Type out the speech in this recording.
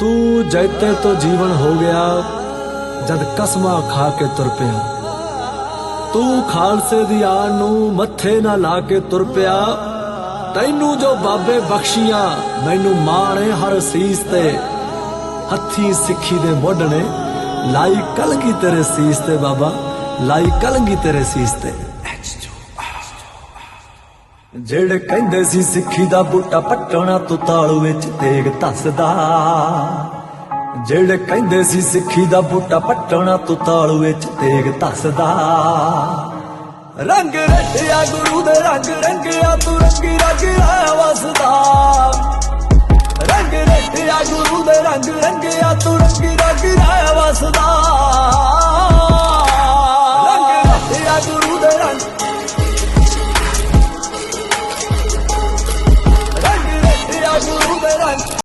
ਤੂੰ ਜੈਤੇ ਤੋਂ ਜੀਵਨ ਹੋ ਗਿਆ, ਜਦ ਕਸਮਾਂ ਖਾ ਕੇ ਤੁਰ ਪਿਆ। ਤੂੰ ਖਾਲਸੇ ਦੀ ਆਣ ਨੂੰ ਮੱਥੇ ਨਾ ਲਾ ਕੇ ਤੁਰ ਪਿਆ। ਤੈਨੂੰ ਜੋ ਬਾਬੇ ਬਖਸ਼ੀਆਂ, ਮੈਨੂੰ ਮਾਣੇ ਹਰ ਸੀਸ ਤੇ। ਹੱਥੀ ਸਿੱਖੀ ਦੇ ਮੁੱਢ ਨੇ, ਲਾਈ ਕਲਗੀ ਤੇਰੇ ਸੀਸ ਤੇ ਬਾਬਾ, ਲਾਈ ਕਲਗੀ ਤੇਰੇ ਸੀਸ ਤੇ। ਜਿਹੜੇ ਕਹਿੰਦੇ ਸੀ ਸਿੱਖੀ ਦਾ ਬੂਟਾ ਪੱਟਣਾ ਤੂੰ ਤਾਲੂ ਵਿੱਚ ਤੇਗ ਧੱਸਦਾ। ਜਿਹੜੇ ਕਹਿੰਦੇ ਸੀ ਸਿੱਖੀ ਦਾ ਬੂਟਾ ਪੱਟਣਾ ਤੂੰ ਤਾਲੂ ਵਿੱਚ ਤੇਗ ਧੱਸਦਾ। ਰੰਗ ਰੱਟਿਆ ਗੁਰੂ ਦੇ ਰੰਗ ਰੰਗਿਆ, ਤੂੰ ਰੰਗੀ ਰੰਗ ਆ ਵਸਦਾ। ਰੰਗ ਰੱਟਿਆ ਗੁਰੂ ਦੇ ਰੰਗ ਰੰਗਿਆ, ਤੂੰ ਰੰਗੀ ਰੰਗ ਆ